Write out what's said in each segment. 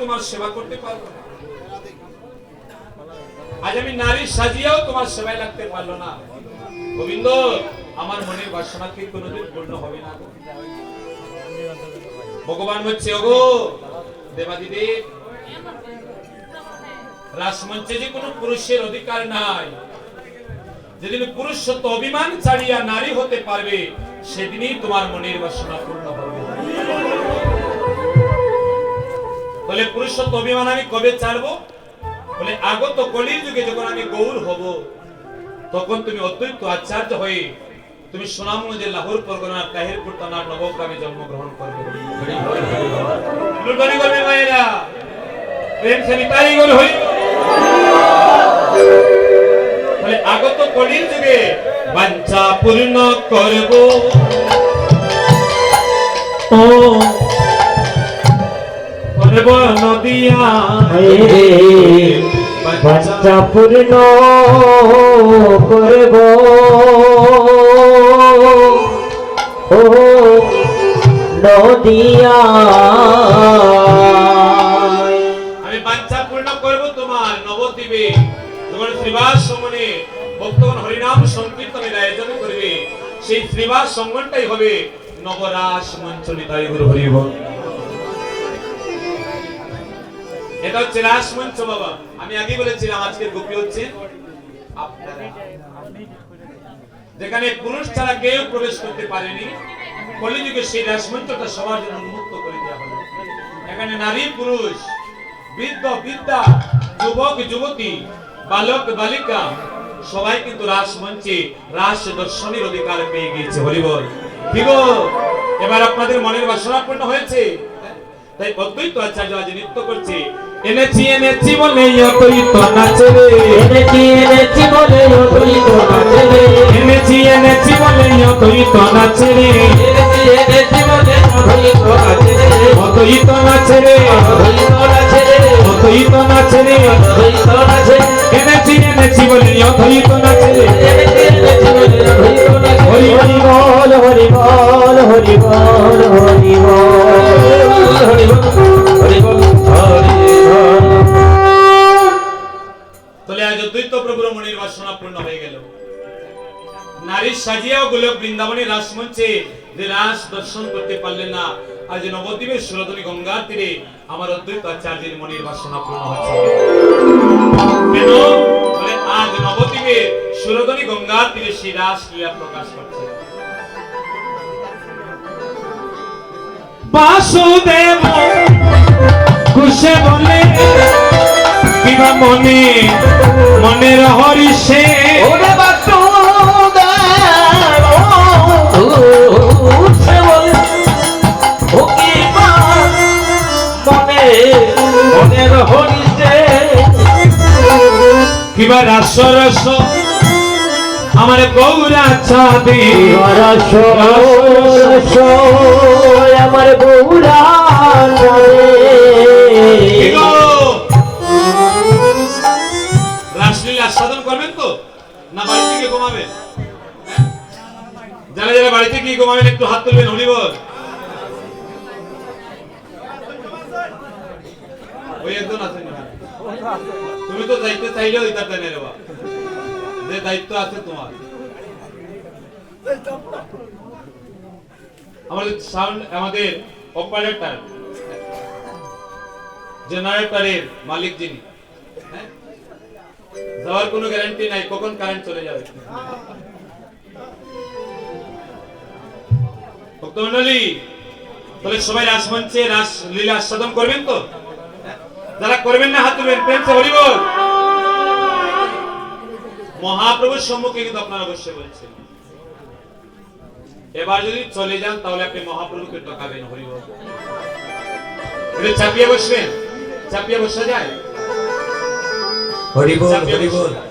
তোমার সেবা করতে পারব না। আজ আমি নারী সাজিয়াও তোমার সেবায় লাগতে পারল না। গোবিন্দ, আমার মনের বাসনা কি কোনোদিন পূর্ণ হবে না? ভগবান হচ্ছে, ওগো, দেবাদিদেব। রাসমঞ্চে যে কোনো পুরুষের অধিকার নাই। যেদিন পুরুষ সত্য অভিমান ছাড়িয়া নারী হতে পারবে, সেদিনই তোমার মনের বাসনা পূর্ণ হবে। বলে পুরুষত্ব অভিমান আমি কবে ছাড়বো? বলে আগত কলির যুগে যখন আমি গৌর হব, তখন তুমি অদ্বৈত আচার্য হয়ে তুমি সুনামগঞ্জের লাহোর পরগনার তাহিরপুর থানার নবগ্রামে জন্মগ্রহণ করবে। লুটনি করবে মায়েরা। প্রেম সে নিতাই গৌর হই বলে আগত কলির যুগে বাঞ্ছা পূর্ণ করব। ও বাচ্চা পূর্ণ করব ও নদিয়া আমি বাঞ্ছা পূর্ণ করব তোমার নবদ্বীপে। যখন শ্রীবাস সমনে ভক্তগণ হরিনাম সংকীর্তনের আয়োজন করবে। সেই শ্রীবাস সঙ্গনটাই হবে নবরাস মঞ্চ নিতাই গুরু হরিব এটা হচ্ছে রাস মঞ্চ বাবা আমি আগে বলেছিলাম, আজকের গোপী হচ্ছে যেখানে পুরুষ ছাড়া কেউ প্রবেশ করতে পারেনি, কলিযুগে সেই রাসমঞ্চটা সবার জন্য উন্মুক্ত করে দেওয়া হলো। এখানে নারী, পুরুষ, বৃদ্ধ, বৃদ্ধা, যুবক, যুবতী, বালক, বালিকা, সবাই কিন্তু রাসমঞ্চে রাস দর্শনের অধিকার পেয়ে গিয়েছে হরিবল ঠিক এবার আপনাদের মনের বাসনা পূর্ণ হয়েছে? তাই অদ্বৈত আচার্য আজ নৃত্য করছে এনেছি এনেছি বলে অদ্বৈত নাচে রে এনেছি এনেছি বলে অদ্বৈত নাচে রে এনেছি এনেছি বলে অদ্বৈত নাচে রে এনেছি এনেছি বলে অদ্বৈত নাচে রে অদ্বৈত নাচে রে অদ্বৈত নাচে রে অদ্বৈত নাচে রে অদ্বৈত নাচে এনেছি এনেছি বলে অদ্বৈত নাচে রে এনেছি এনেছি বলে অদ্বৈত নাচে হরি হরি বল হরি বল হরি বল সাজিয়াও গোলক বৃন্দাবনে রাসমঞ্চে যে রাস দর্শন করতে পারলেন না, আজ নবদ্বীপের সুরধনী গঙ্গার তীরে আমার অদ্বৈত আচার্যের মনির বাসনা পূর্ণ হচ্ছে। আজ নবদ্বীপের সুরধনী গঙ্গার তীরে সেই রাস প্রকাশ করছে। বাসুদেব বলে মনে মনের হরিষে কিবা রাস রস আমার গৌরা ছাদে রস রস আমার গৌরা? রাসলীলা আস্বাদন করবেন তো না বাড়িতে গিয়ে ঘুমাবেন হ্যাঁ? যারা যারা বাড়িতে গিয়ে ঘুমাবেন একটু হাত তুলবেন হরিবল ওই একজন আছেন। তুমি তো দায়িত্ব চাইলেও দিতে দেনে রে যে দায়িত্ব আছে তোমার। আমাদের সাউন্ড আমাদের অপারেটর জেনারেটরের মালিক যিনি। হ্যাঁ? যাওয়ার কোনো গ্যারান্টি নাই, কখন কারেন্ট চলে যাবে? ভক্তমন্ডলী তাহলে সবাই রাসমঞ্চে রাস, লীলা আস্বাদন করবেন তো? যারা করবেন না হাত তুলবেন প্রেম সে হরিবল। মহাপ্রভুর সম্মুখে কিন্তু আপনারা অবশ্যই বলছেন। এবার যদি চলে যান তাহলে আপনি মহাপ্রভুকে টকাবেন হরিবল। চাপিয়ে বসবেন? চাপিয়ে বসা যায়? হরিবল হরিবল। বসা।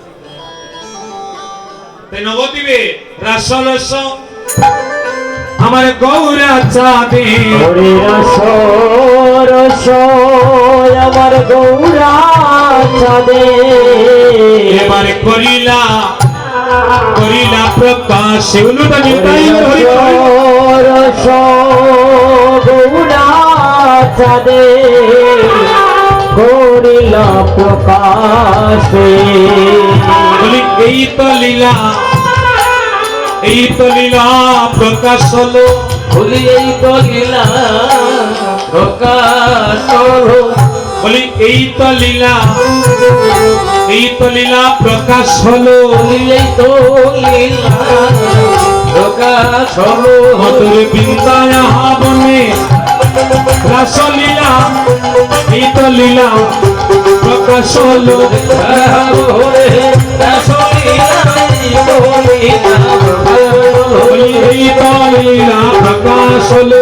নবদ্বীপে রাসলস আমার গৌরা চাঁদে। রস রস আমার গৌরা চাঁদে। এবার করিলা করিলা প্রকাশ। উলুটা নিতাই। রস গৌরা চাঁদে। লীলা প্রকাশে। বলি এই তো লীলা এই তো লীলা প্রকাশ হলো বলি এই তো লীলা প্রকাশ হলো বলি এই তো লীলা এই তো লীলা প্রকাশ হলো বলি এই তো লীলা প্রকাশ হলো মধুর বৃন্দায় বনে রাস লীলা এই তো লীলা প্রকাশ হলো রাসলীলা প্রকাশ হলো